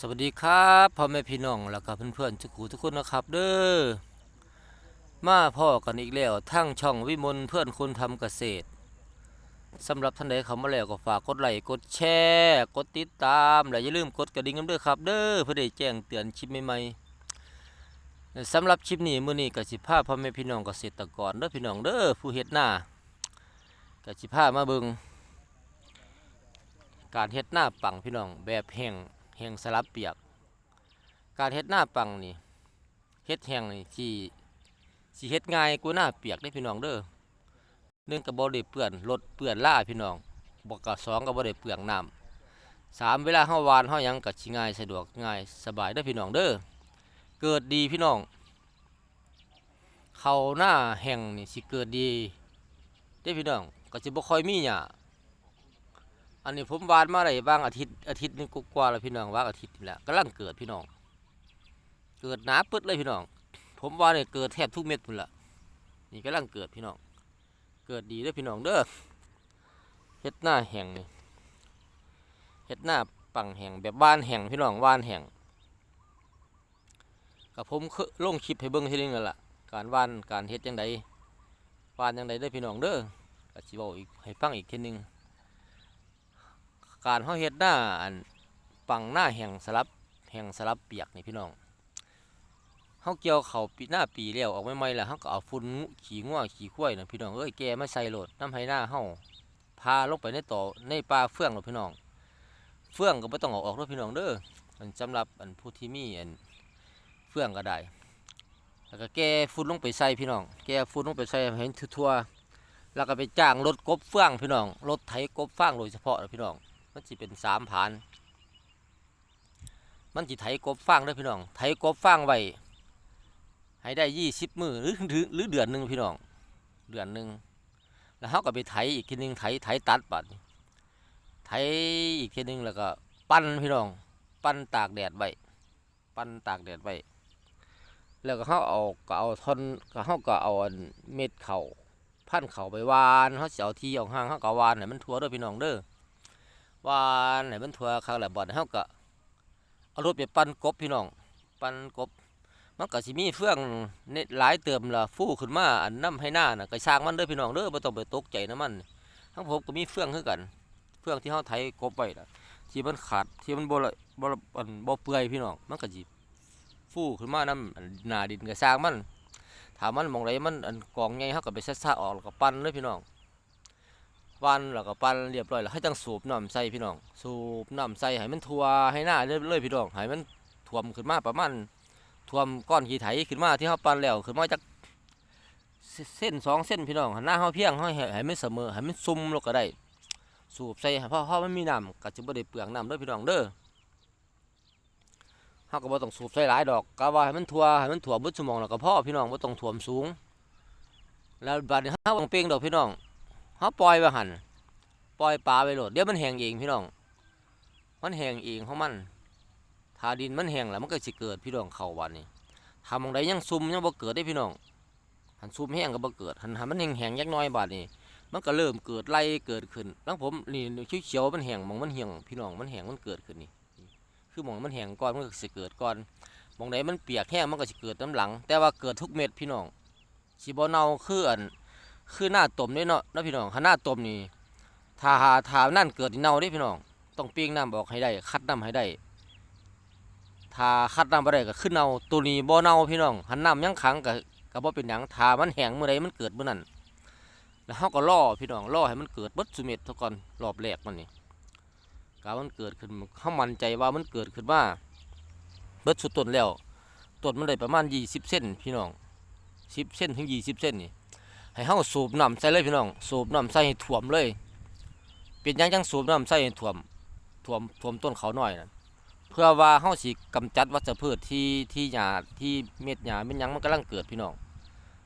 สวัสดีครับพ่อแม่พี่น้องแล้วก็เพื่อนๆทุกคู่ทุกคนนะครับ เด้อมาพ่อกันอีกแล้วทั้งช่องวิมลเพื่อนคนทำเกษตรสำหรับท่านใดเข้ามาแล้วก็ฝากกดไลค์กดแชร์กดติดตามและอย่าลืมกดกระดิ่งกันด้วยครับ เด้อเพื่อได้แจ้งเตือนคลิปใหม่ๆสำหรับคลิปนี้มื้อนี้ก็สิพาพ่อแม่พี่น้องเกษตรกรเด้อพี่น้องเด้อผู้เฮ็ดหน้าก็สิพามาเบิงการเฮ็ดหน้าปังพี่น้องแบบแห้ง แห้งสลับเปียก การเฮ็ดหน้าปังนี่เฮ็ดแห้งนี่สิสิเฮ็ดง่ายกว่าหน้าเปียกได้พี่น้องเด้อหนึ่งก็บ่ได้เปื้อนรถเปื้อนล่าพี่น้องบ่ก็สองก็บ่ได้เปลืองน้ำสามเวลาเฮาหวานเฮาหยังก็สิง่ายสะดวกง่ายสบายเด้พี่น้องเด้อเกิดดีพี่น้องเขาหน้าแห้งนี่สิเกิดดีเด้พี่น้องก็สิบ่ค่อยมีหญ้า อันนี้ผมวานมาได้บางอาทิตย์อาทิตย์นึงกว่าแล้วพี่น้องว่าอาทิตย์นี่แหละกำลังเกิดพี่น้อง เกิดหนาปึ๊ดเลยพี่น้อง ผมว่าเนี่ยเกิดแทบทุกเม็ดพุ่นละนี่กำลังเกิดพี่น้อง เกิดดีเด้อพี่น้องเด้อเฮ็ดหน้าแห้งนี่เฮ็ดหน้าปังแห้งแบบบ้านแห้งพี่น้องบ้านแห้งกับผมลงคลิปให้เบิ่งทีนึงนั่นล่ะการว่านการเฮ็ดจังไดว่านจังไดเด้อพี่น้องเด้อก็สิเว้าอีกให้ฟังอีกทีนึง การเฮาเฮ็ดหน้าอันปังหน้าแห่งสลับแห่งสลับเปียกนี่พี่น้องเฮาเกี่ยวเขาปีหน้าปีแล้วออกใหม่ๆแล้วเฮาก็เอาฝุ่นงูขี้งัวขี้ควยน่ะพี่น้องเอ้ยแกมาใส่โหลดน้ำให้หน้าเฮาพาลงไปในต่อในป่าเฟื่องโลดพี่น้อง เฟื่องก็บ่ต้องเอาออกเด้อพี่น้องเด้ออันสำหรับอันผู้ที่มีอันเฟื่องก็ได้ แล้วก็แกฝุ่นลงไปใส่พี่น้อง แกฝุ่นลงไปใส่เห็นทั่วๆแล้วก็ไปจ้างรถกบเฟื่องพี่น้อง รถไถกบฟางโดยเฉพาะนะพี่น้อง มันจะเป็นสามผาน มันจะไถกบฟางด้อพี่น้อง ไถกบฟางไว้ให้ได้ยี่สิบมือหรือหรือเดือนหนึ่งพี่น้อง เดือนหนึ่งแล้วเขาก็ไปไถอีกทีหนึงไถไถตัดบัดไถอีกทีหนึงแล้วก็ปั้นพี่น้อง ปั้นตากแดดไว้ปั้นตากแดดไว้แล้วก็เขาเอาก็เอาท่อนก็เขาก็เอาเม็ดเข่าพันเข่าไปวานเขาเสียวทีออกห่างเขาก็วานให้มันทั่วเด้อพี่น้องเด้อ วานให้มันทั่วครั้งลบ่อนเฮาก็เอารถไปปั่นกบพี่น้อง ปั่นกบ มันก็สิมีเฟื่องเน็ตหลายเติมละฟู่ขึ้นมาอันน้ำให้หน้าน่ะก็สร้างมันเด้อพี่น้องเด้อบ่ต้องไปตกใจนะมันทั้งผมก็มีเฟื่องคือกัน เฟื่องที่เฮาไถกบไว้ล่ะที่มันขาดที่มันบ่ละบ่ละอันบ่เปื่อยพี่น้องมันก็สิฟู่ขึ้นมาน้ำอันหน้าดินก็สร้างมันถ้ามันมองใดมันอันกองใหญ่เฮาก็ไปซ่าๆออกแล้วก็ปั่นเลยพี่น้อง วันแล้วก็ปั่นเรียบร้อยแล้วให้จังสูบน้ำใส่พี่น้อง สูบน้ำใส่ให้มันทั่วให้หน้าเรื่อยๆพี่น้องให้มันท่วมขึ้นมาประมาณท่วมก้อนขี้ไถขึ้นมาที่เขาปั่นแล้วขึ้นมาจากเส้นสองเส้นพี่น้องหน้าเขาเพียงเขาให้ให้มันเสมอให้มันซุ่มลงก็ได้ สูบใส่เพราะเพราะมันมีน้ำก็จะไม่ได้เปลืองน้ำเด้อพี่น้องเด้อเขาก็บ่ต้องสูบใส่หลายดอกก็ว่าให้มันทั่วให้มันทั่วเบุดสมองแล้วก็พอพี่น้องบ่ต้องท่วมสูง แล้วบัดนี้เขาต้องเปลงดอกพี่น้อง เขาปล่อยไปหันปล่อยปลาไปโหลดเดี๋ยวมันแห้งเองพี่น้อง มันแห้งเองของมันถ้าดินมันแห้งแล้วมันก็สิเกิดพี่น้องเขาวันนี้ทำมองใดยังซุ่มยังบ่เกิดได้พี่น้องหันซุ่มแห้งก็บ่เกิดหันหันมันแห้งแห้งยักน้อยบาดนี้มันก็เริ่มเกิดไล่เกิดขึ้นแล้วผมนี่เขียวๆมันแห้งมองมันแห้งพี่น้องมันแห้งมันเกิดขึ้นนี่คือมองมันแห้งก่อนมันก็สิเกิดก่อนมองใดมันเปียกแห้งมันก็สิเกิดน้ำหลัง แต่ว่าเกิดทุกเม็ดพี่น้องสิบ่เน่าคืออัน คือหน้าตมด้วยเนาะนะพี่น้องถ้าหน้าตมนี่ถ้าหาถ้านั่นเกิดที่เน่าด้พี่น้อง ต้องปีงน้ำออกให้ได้ คัดน้ำให้ได้ ถ้าคัดน้ำบ่ได้ก็ขึ้นเน่าตัวนี้บ่เน่าพี่น้องหันน้ำยังขังก็ก็บ่เป็นหยังถ้ามันแห้งเมื่อใดมันเกิดเมื่อนั้นแล้วเฮาก็ล่อพี่น้องล่อให้มันเกิดบดสุเม็ดเท่าก่อนรอบแรกมันนี่กามันเกิดขึ้นเฮามั่นใจว่ามันเกิดขึ้นมาเบิดสุดต้นแล้วต้นมันได้ประมาณ20เซนพี่น้อง10เซนถึง20เซนนี่ ให้เฮาสูบน้ำใส่เลยพี่น้อง สูบน้ำใส่ให้ท่วมเลย เป็นยังจังสูบน้ำใส่ให้ท่วมท่วมท่วมต้นเขาหน่อยนั่นเพื่อว่าเฮาสิกำจัดวัชพืชที่ที่หญ้าที่เม็ดหญ้าเม็ดหยังมันกำลังเกิดพี่น้อง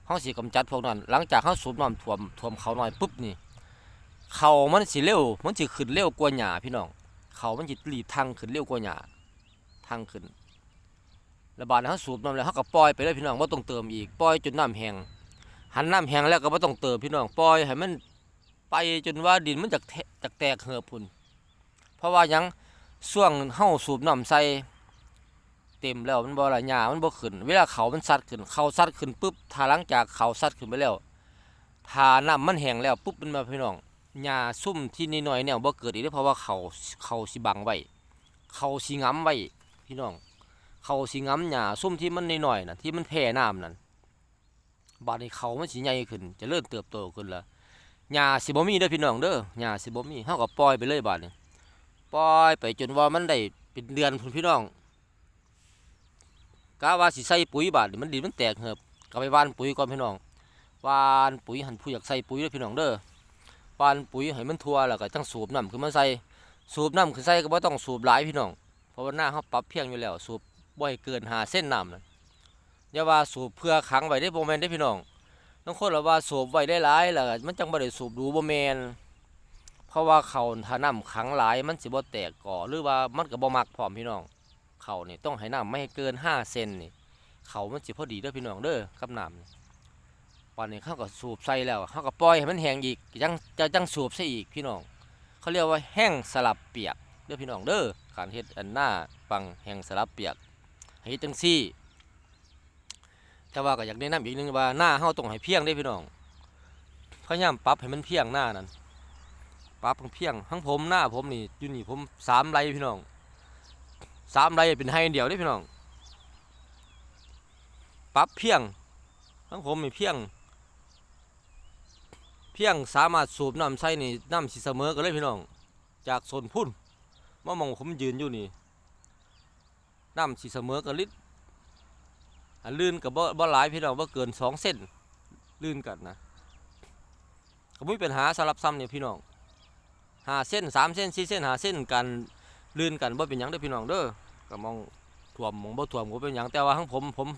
เฮาสิกำจัดพวกนั้น หลังจากเฮาสูบน้ำท่วมท่วมเขาหน่อยปุ๊บนี่เขามันสิเร็ว มันสิขึ้นเร็วกว่าหญ้าพี่น้อง เขามันสิรีบทางขึ้นเร็วกว่าหญ้าทางขึ้นแล้วบาดนี้เฮาสูบน้ำแล้วเฮาก็ปล่อยไปเลยพี่น้องบ่ต้องเติมอีกปล่อยจนน้ำแห้ง หันน้ำแห้งแล้วก็ไม่ต้องเติมพี่น้องปล่อยให้มันไปจนว่าดินมันจากจแตกเหือบพุ่นเพราะว่ายังส่วงเฮาสูบน้ำใส่เต็มแล้วมันบ่ละหญ้ามันบ่ขึ้น เวลาเขามันซัดขึ้น เขาซัดขึ้นปุ๊บถ้าหลังจากเขาซัดขึ้นไปแล้วถ้าน้ำมันแห้งแล้วปุ๊บมันมาพี่น้องหญ้าซุ่มที่นิดหน่อยเนี่ยบ่เกิดอีกเพราะว่าเขาเขาสิบังไว้เขาสิง้ํไว้พี่น้องเขาสิง้ํหญ้าซุ่มที่มันน้อยๆน่ะที่มันแผ่น้ำนั่น บาดนี้เขามันสิใหญ่ขึ้นจะเริ่มเติบโตขึ้นล้วหญ้าสิบ่มีเด้อพี่น้องเด้อหญ้าสิบ่มีเฮาก็ปล่อยไปเลยบาดนี้ปล่อยไปจนว่ามันได้เป็นเดือนพุ่นพี่น้องกะว่าสิใส่ปุ๋ยบาดนี่มันดินมันแตกเหือบก็ไปหว่านปุ๋ยก่อนพี่น้องหว่านปุ๋ยหันผู้อยากใส่ปุ๋ยเด้อพี่น้องเด้อหว่านปุ๋ยให้มันทั่วแล้วก็จังสูบน้ำขึ้นมาใส่สูบน้ำขึ้นใส่ก็บ่ต้องสูบหลายพี่น้องเพราะว่าหน้าเฮาปรับเพียงอยู่แล้วสูบบ่ให้เกิน5เส้นน้ำนั่น อย่าว่าสูบเพื่อขังไว้ได้บ่แม่นได้พี่น้องบางคนละว่าสูบไว้ได้หลายแล้วมันจังบ่ได้สูบดูบ่แม่นเพราะว่าเขาถ้าน้ำขังหลายมันสิบ่แตกก่อหรือว่ามันก็บ่มักพร้อมพี่น้องเขานี่ต้องให้น้ำไม่ให้เกินห้าเซนนี่เขามันสิพอดีเด้อพี่น้องเด้อกับน้ำนี่ปานนี้เขาก็สูบใส่แล้วเขาก็ปล่อยให้มันแห้งอีกยังจะจังสูบใส่อีกพี่น้อง เขาเรียกว่าแห้งสลับเปียกเด้อพี่น้องเด้อการเฮ็ดอันหน้าปังแห้งสลับเปียกเฮ็ดจังซี่ แต่ว่าก็อยากแนะนำอีกนึงว่าหน้าเฮาต้องให้เพียงเด้พี่น้องพยายามปรับให้มันเพียงหน้านั่นปรับเพียงทั้งผมหน้าผมนี่อยู่นี่ผมสามไรพี่น้องสามไรเป็นไฮเดียวได้พี่น้องปรับเพียงทั้งผมมีเพียง เพียงสามารถสูบน้ำใส่นี่น้ำสิเสมอกันเลยพี่น้อง จากโซนพุ่นมามองผมยืนอยู่นี่น้ำสิเสมอกันลิตร ลื่นกับบ่บ่หลายพี่น้องบ่เกินสองเส้นลื่นกันนะก็ไม่มีปัญหาสำหรับซ้ำเนี่ยพี่น้องหาเส้นสามเส้นสี่เส้นหาเส้นกันลื่นกันบ่เป็นหยังเด้อพี่น้องเด้อก็มองท่วมมองบ่ท่วมก็เป็นหยังแต่ว่าทั้งผมผม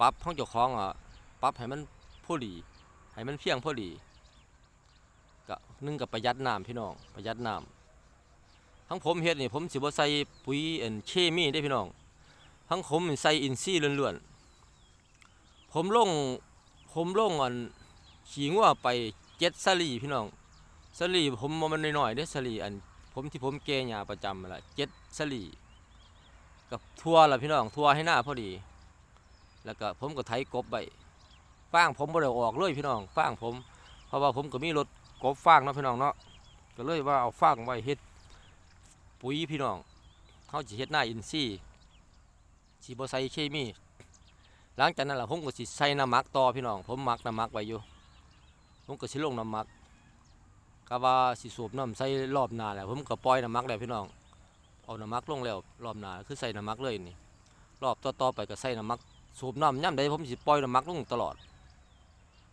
ปรับทั้งเจ้าของอะปรับให้มันพอดีให้มันเพียงพอดีก็นึ่งกับประหยัดน้ำพี่น้องประหยัดน้ำทั้งผมเฮ็ดนี่ผมสิบ่ใส่ปุ๋ยเอ็นเคมีได้พี่น้อง ทั้งผมใส่อินทรีย์ล้วนๆ ผมลงผมลงอันขี้งัวไปเจ็ดสลีพี่น้องสลีผมมันน้อยๆเด้สลีอันผมที่ผมเกยาประจำละเจ็ดสลีกับทัวร์ละพี่น้องทัวร์ให้หน้าพอดี แล้วก็ผมก็ไถกบไปฟางผมบ่ได้ออกเลยพี่น้องฟางผม เพราะว่าผมก็มีรถกบฟางเนาะพี่น้องเนาะก็เลยว่าเอาฟางไว้เฮ็ดปุ๋ยพี่น้องเขาสิเฮ็ดหน้าอินทรีย์ สิบ่ใส่เคมี หลังจากนั้นล่ะผมก็สิใส่น้ำหมักต่อพี่น้อง ผมหมักน้ำหมักไว้อยู่ ผมก็สิลงน้ำหมักก็ว่าสิสูบน้ำใส่รอบหนาแหละผมก็ปล่อยน้ำมักแล้วพี่น้อง เอาน้ำมักลงแล้วรอบหนาคือใส่น้ำมักเลยนี่ รอบต่อๆไปก็ใส่น้ำมัก สูบน้ำย่ำใดผมสิปล่อยน้ำมักลงตลอด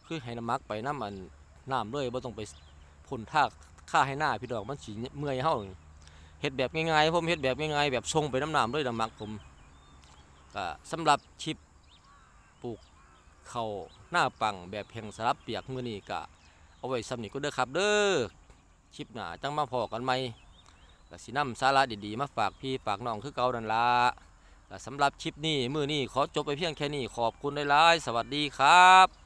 คือให้น้ำมักไปน้ำมันน้ำเลยบ่ต้องไปพ่นท่าค่าให้หน้าพี่น้องมันสิเมื่อยเฮาเฮ็ดแบบง่ายๆผมเฮ็ดแบบง่ายๆแบบทรงไปน้ำน้ำเลยน้ำมักผม ก็สำหรับชิปปลูกเขาหน้าปังแบบแห่งสลับเปียกมือนี้ก็เอาไว้สำนึกก็เด้อครับ เด้อชิปหนาจังมาพอกันไหมก็สินำสาระดีๆ มาฝากพี่ฝากน้องคือเก่านั่นละก็สำหรับชิปนี้มือนี้ขอจบไปเพียงแค่นี้ขอบคุณหลายๆสวัสดีครับ